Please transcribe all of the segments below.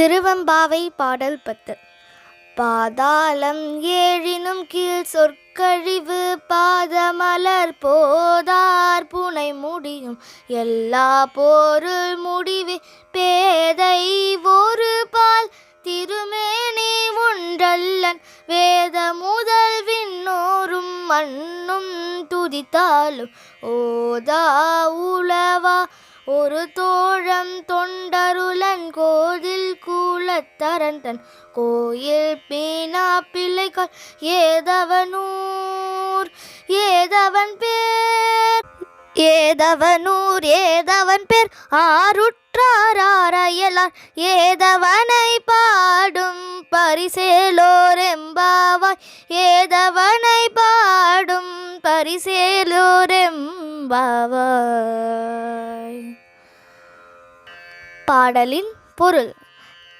திருவம்பாவை பாடல் பத்து. பாதாளம் ஏழினும் கீழ் சொற்கழிவு பாதமலர் போதார் புனை முடியும். எல்லா பொருள் முடிவே பேதை ஒரு பால். திருமேனி ஒன்றல்லன் வேத முதல் விண்ணோரும் மண்ணும் துதித்தாலும். ஓதா உளவா ஒரு தோழம் தொண்டரு கூலத்தரந்தன் கோயில் பீனா பிள்ளைகள் ஏதவனூர் ஏதவன் பேர். ஏதவனூர் ஏதவன் பேர். ஆருற்றாராயலார் ஏதவனை பாடும் பரிசேலோர் எம்பாவாய் ஏதவனை பாடும் பரிசேலோர் எம்பாவாய் பாடலின் பொருள்.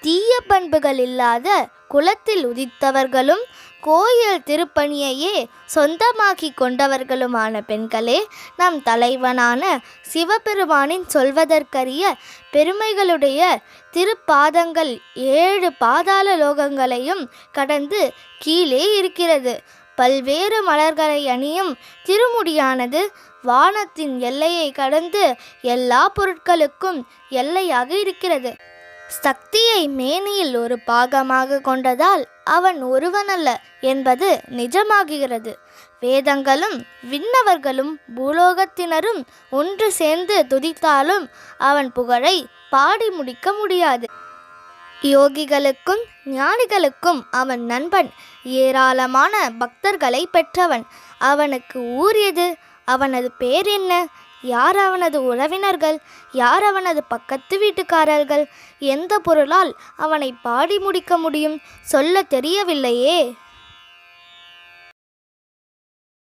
தீய பண்புகள் இல்லாத குலத்தில் உதித்தவர்களும் கோயில் திருப்பணியையே சொந்தமாக்கி கொண்டவர்களுமான பெண்களே நம் தலைவனான சிவபெருமானின் சொல்வதற்கரிய பெருமைகளுடைய திருப்பாதங்கள் ஏழு பாதாள லோகங்களையும் கடந்து கீழே இருக்கிறது. பல்வேறு மலர்களை அணியும் திருமுடியானது வானத்தின் எல்லையை கடந்து எல்லா பொருட்களுக்கும் எல்லையாக இருக்கிறது. சக்தியை மேனியில் ஒரு பாகமாக கொண்டதால் அவன் ஒருவனல்ல என்பது நிஜமாகுகிறது வேதங்களும் விண்ணவர்களும் பூலோகத்தினரும் ஒன்று சேர்ந்து துதித்தாலும் அவன் புகழை பாடி முடிக்க முடியாது. யோகிகளுக்கும் ஞானிகளுக்கும் அவன் நண்பன் ஏராளமான பக்தர்களை பெற்றவன். அவனுக்கு ஊர் எது? அவனது பேர் என்ன? யார் அவனது உறவினர்கள்? யார் அவனது பக்கத்து வீட்டுக்காரர்கள்? எந்த பொருளால் அவனை பாடி முடிக்க முடியும்? சொல்ல தெரியவில்லையே.